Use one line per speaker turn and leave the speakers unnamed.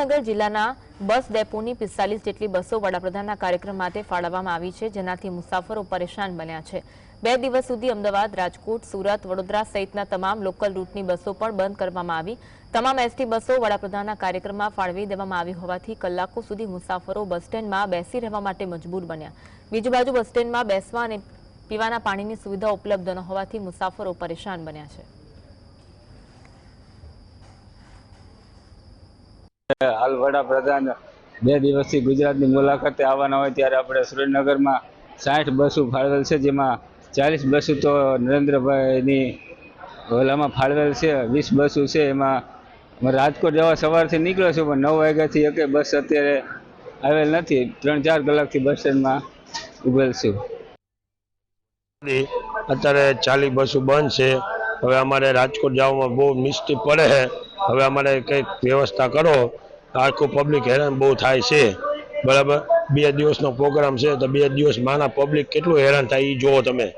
સુરેન્દ્રનગર જિલ્લાના બસ ડેપોની પિસ્તાલીસ જેટલી બસો વડાપ્રધાનના કાર્યક્રમ માટે ફાળવવામાં આવી છે, જેનાથી મુસાફરો પરેશાન બન્યા છે. બે દિવસ સુધી અમદાવાદ, રાજકોટ, સુરત, વડોદરા સહિતના તમામ લોકલ રૂટની બસો પણ બંધ કરવામાં આવી. તમામ એસટી બસો વડાપ્રધાનના કાર્યક્રમમાં ફાળવી દેવામાં આવી હોવાથી કલાકો સુધી મુસાફરો બસ સ્ટેન્ડમાં બેસી રહેવા માટે મજબૂર બન્યા. બીજી બાજુ બસ સ્ટેન્ડમાં બેસવા અને પીવાના પાણીની સુવિધા ઉપલબ્ધ ન હોવાથી મુસાફરો પરેશાન બન્યા છે.
હાલ વડાપ્રધાન બે દિવસથી ગુજરાતની મુલાકાતે આવવાના હોય ત્યારે આપણે સુરેન્દ્રનગરમાં સાઠ બસો ફાળવેલ છે, જેમાં ચાલીસ બસો તો નરેન્દ્રભાઈની ઓલામાં ફાળવેલ છે, વીસ બસો છે, એમાં રાજકોટ જવા સવારથી નીકળ્યો છું, પણ નવ વાગ્યાથી એકે બસ અત્યારે આવેલ નથી. ત્રણ ચાર કલાકથી બસ સ્ટેન્ડમાં ઉભેલ છું.
અત્યારે ચાલી બસો બંધ છે. હવે અમારે રાજકોટ જવામાં બહુ મિસ્ટી પડે હવે અમારે કંઈક વ્યવસ્થા કરો. આખું પબ્લિક હેરાન બહુ થાય છે. બરાબર? બે દિવસનો પ્રોગ્રામ છે, તો બે દિવસ માના પબ્લિક કેટલું હેરાન થાય એ જુઓ તમે.